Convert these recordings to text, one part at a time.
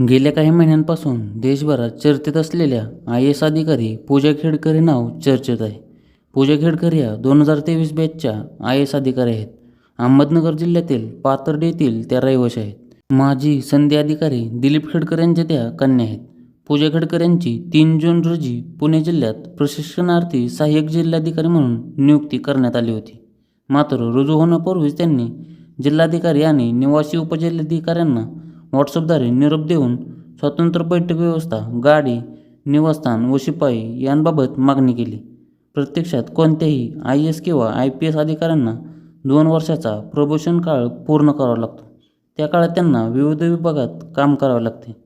गेल्या काही महिन्यांपासून देशभरात चर्चेत असलेल्या आय एस अधिकारी पूजा खेडकर हे नाव चर्चेत आहे. पूजा खेडकर या दोन हजार तेवीस बॅचच्या आय एस अधिकारी आहेत. अहमदनगर जिल्ह्यातील पाथर्डी येथील त्या रहिवाशी आहेत. माजी संधी अधिकारी दिलीप खेडकर यांच्या त्या कन्या आहेत. पूजा खेडकर यांची तीन जून रोजी पुणे जिल्ह्यात प्रशिक्षणार्थी सहाय्यक जिल्हाधिकारी म्हणून नियुक्ती करण्यात आली होती. मात्र रुजू होण्यापूर्वीच त्यांनी जिल्हाधिकारी आणि निवासी उपजिल्हाधिकाऱ्यांना व्हॉट्सअपद्वारे निरोप देऊन स्वतंत्र बैठक व्यवस्था गाडी निवासस्थान व शिपाई यांबाबत मागणी केली. प्रत्यक्षात कोणत्याही आय एस किंवा आय पी एस अधिकाऱ्यांना दोन वर्षाचा प्रोबोशन काळ पूर्ण करावा लागतो. त्या काळात त्यांना विविध विभागात काम करावे लागते.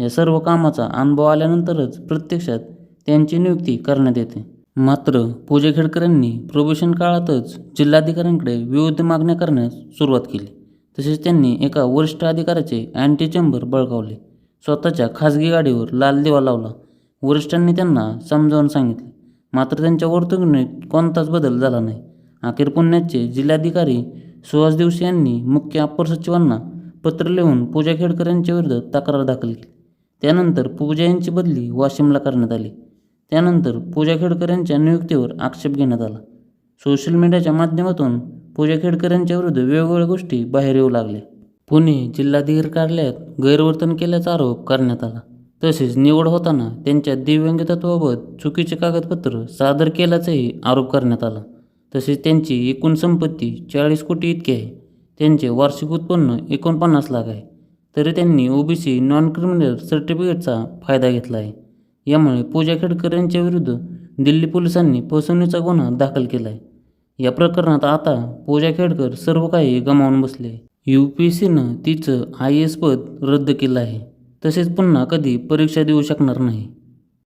या सर्व कामाचा अनुभव आल्यानंतरच प्रत्यक्षात त्यांची नियुक्ती करण्यात येते. मात्र पूजा खेडकर यांनी प्रोबेशन काळातच जिल्हाधिकाऱ्यांकडे विविध मागण्या करण्यास सुरुवात केली. तसेच त्यांनी एका वरिष्ठ अधिकाऱ्याचे अँटी चेंबर बळकावले. स्वतःच्या खाजगी गाडीवर लाल दिवा लावला. वरिष्ठांनी त्यांना समजावून सांगितले मात्र त्यांच्या वर्तणुकीत कोणताच बदल झाला नाही. अखेर पुण्याचे जिल्हाधिकारी सुहास दिवशी यांनी मुख्य अप्पर सचिवांना पत्र लिहून पूजा खेडकर यांच्या विरुद्ध तक्रार दाखल केली. त्यानंतर पूजा यांची बदली वाशिमला करण्यात आली. त्यानंतर पूजा खेडकर यांच्या नियुक्तीवर आक्षेप घेण्यात आला. सोशल मीडियाच्या माध्यमातून पूजा खेडकर यांच्या विरुद्ध वेगवेगळ्या गोष्टी बाहेर येऊ लागल्या पुणे जिल्हाधिकारी कार्यालयात गैरवर्तन केल्याचा आरोप करण्यात आला. तसेच निवड होताना त्यांच्या दिव्यांगतत्वाबाबत चुकीचे कागदपत्र सादर केल्याचाही आरोप करण्यात आला. तसेच त्यांची एकूण संपत्ती चाळीस कोटी इतकी आहे. त्यांचे वार्षिक उत्पन्न एकोणपन्नास लाख आहे. तरी त्यांनी ओबीसी नॉन क्रिमिनल सर्टिफिकेटचा फायदा घेतला आहे. यामुळे पूजा खेडकर यांच्या विरुद्ध दिल्ली पोलिसांनी फसवणुकीचा गुन्हा दाखल केला आहे. या प्रकरणात आता पूजा खेडकर सर्व काही गमावून बसले. यू पी सीनं तिचं आय एस पद रद्द केलं आहे. तसेच पुन्हा कधी परीक्षा देऊ शकणार नाही.